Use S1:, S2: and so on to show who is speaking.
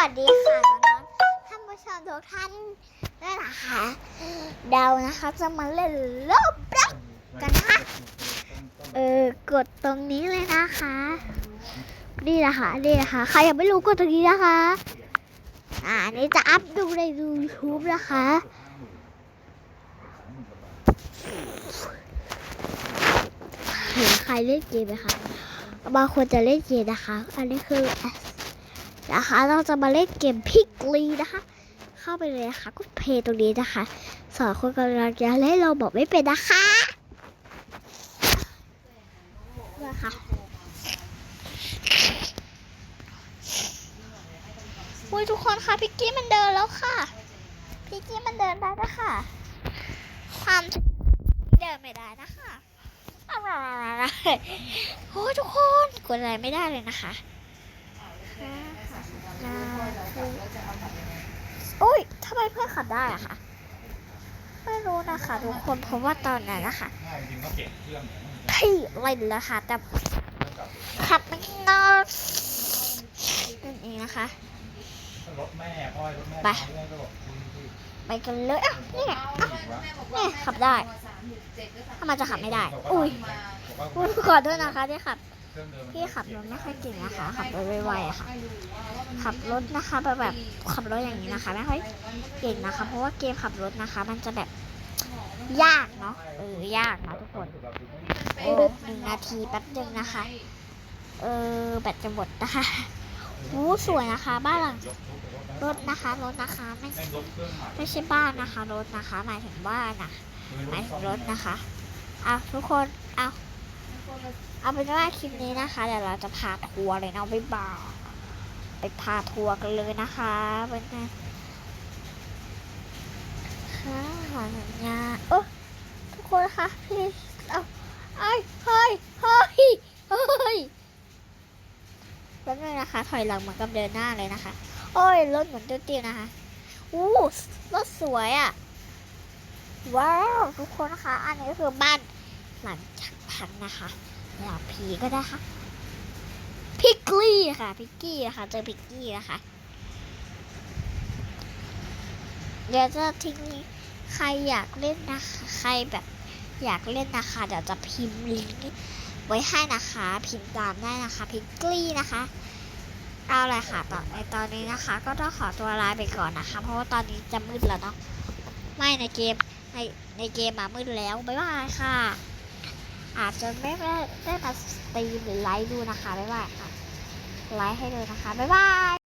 S1: วัสดีค่ะน้องๆท่านผู้ชมทุกท่านด้วยนะคะเดานะคะจะมาเล่นรอบรักกันนะคะเออกดตรงนี้เลยนะคะนี่นะคะนี่นะคะใครยังไม่รู้กดตรงนี้นะคะ อ่าอันนี้จะอัพดูใน YouTube นะคะเห็นใครเล่นเกมไหมคะบางคนจะเล่นเกมนะคะ อันนี้คือ นะคะ เราจะมาเล่นเกมพิกลีนะคะ เข้าไปเลยนะคะก็เพย์ตรงนี้นะคะสอนคนกำลังจะเล่นเราบอกไม่เป็นนะคะนะคะอุ้ยทุกคนคะพิกกี้มันเดินแล้วค่ะพิกกี้มันเดินได้แล้วค่ะความเดินไม่ได้นะคะโอ้ทุกคนกดอะไรไม่ได้เลยนะคะ อ้ยทำไมเพื่อนขับได้อะคะไม่รู้นะคะทุกคนเพราะว่าตอนนั้นนะคะ
S2: ง่ายจริงก็เก็บเครื่องเนี่ย
S1: พี่เล่นแล้วค่ะแต่ขับไม่นอนนั่นเองนะคะไปไปกันเลยอะนี่ไงนี่ขับได้ถ้ามันจะขับไม่ได้ อุ้ยขอโทษนะคะที่ขับ พี่ขับรถไม่ค่อยเก่งนะคะ ขับรถไวๆอะค่ะ ขับรถนะคะแบบแบบขับรถอย่างนี้นะคะไม่ค่อยเก่งนะคะ เพราะว่าเกมขับรถนะคะ มันจะแบบยากเนาะเออยากนะทุกคนโอ้หนึ่งนาทีแป๊บหนึ่งนะคะ เออแบตจะหมดนะคะวู้สวยนะคะ บ้านหลังรถนะคะรถนะคะไม่ไม่ใช่บ้านนะคะรถนะคะ หมายถึงบ้านนะหมายถึงรถนะคะอะทุกคนเอา เอาเป็นว่าคลิปนี้นะคะเดี๋ยวเราจะพาทัวร์เลยเนาะบ๊ายบาไปพาทัวร์กันเลยนะคะเป็นไงค่ะหาสัญญาโอ้ทุกคนคะพี่เอาไอ้ยเฮ้ยเฮ้ยเฮ้ยแป๊บนึงนะคะ ถอยหลังเหมือนกับเดินหน้าเลยนะคะ โอ้ยรถเหมือนเติ้วๆนะคะอู้รถสวยอะ่ะว้าวทุกคนนะคะอันนี้ก็คือบ้านหลังชักพันนะคะ หลังผีก็ได้ค่ะ พิกลี่ค่ะ พิกกี้นะคะเจอพิกกี้นะคะ เดี๋ยวจะทิ้งใครอยากเล่นนะคะ ใครแบบอยากเล่นนะคะ เดี๋ยวจะพิมพ์ลิงก์ไว้ให้นะคะ พิมพ์ตามได้นะคะ พิกลี่นะคะเอาเลยค่ะตอนในตอนนี้นะคะ ก็ต้องขอตัวลาไปก่อนนะคะ เพราะว่าตอนนี้จะมืดแล้วเนาะไม่ในเกมในในเกมมามืดแล้ว บ๊ายบายค่ะ อาจจะไม่ได้ได้มาสตรีมหรือไลฟ์ดูนะคะ บ๊ายบายค่ะ ไลฟ์ให้ดูนะคะ บ๊ายบาย